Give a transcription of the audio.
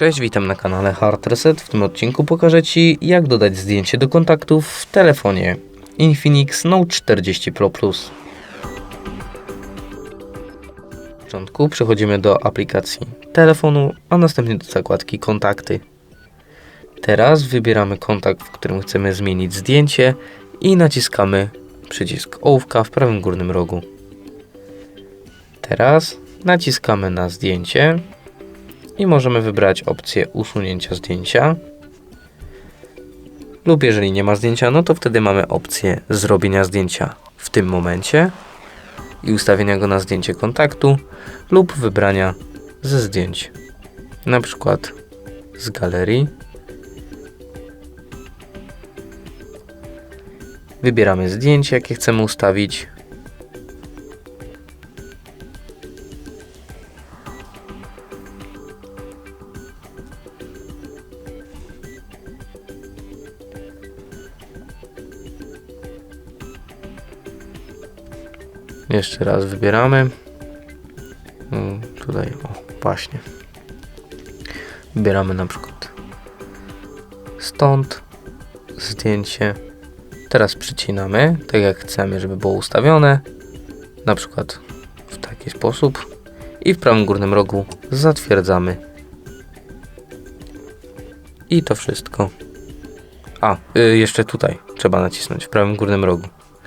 Cześć, witam na kanale Hard Reset. W tym odcinku pokażę Ci, jak dodać zdjęcie do kontaktów w telefonie Infinix Note 40 Pro Plus. W początku przechodzimy do aplikacji telefonu, a następnie do zakładki Kontakty. Teraz wybieramy kontakt, w którym chcemy zmienić zdjęcie i naciskamy przycisk ołówka w prawym górnym rogu. Teraz naciskamy na zdjęcie i możemy wybrać opcję usunięcia zdjęcia. Lub jeżeli nie ma zdjęcia, no to wtedy mamy opcję zrobienia zdjęcia w tym momencie i ustawienia go na zdjęcie kontaktu lub wybrania ze zdjęć. Na przykład z galerii. Wybieramy zdjęcie, jakie chcemy ustawić. Jeszcze raz wybieramy. Mm, Tutaj, o, właśnie. Wybieramy na przykład stąd zdjęcie. Teraz przycinamy, tak jak chcemy, żeby było ustawione. Na przykład w taki sposób. I w prawym górnym rogu zatwierdzamy. I to wszystko. A, y, jeszcze tutaj trzeba nacisnąć w prawym górnym rogu.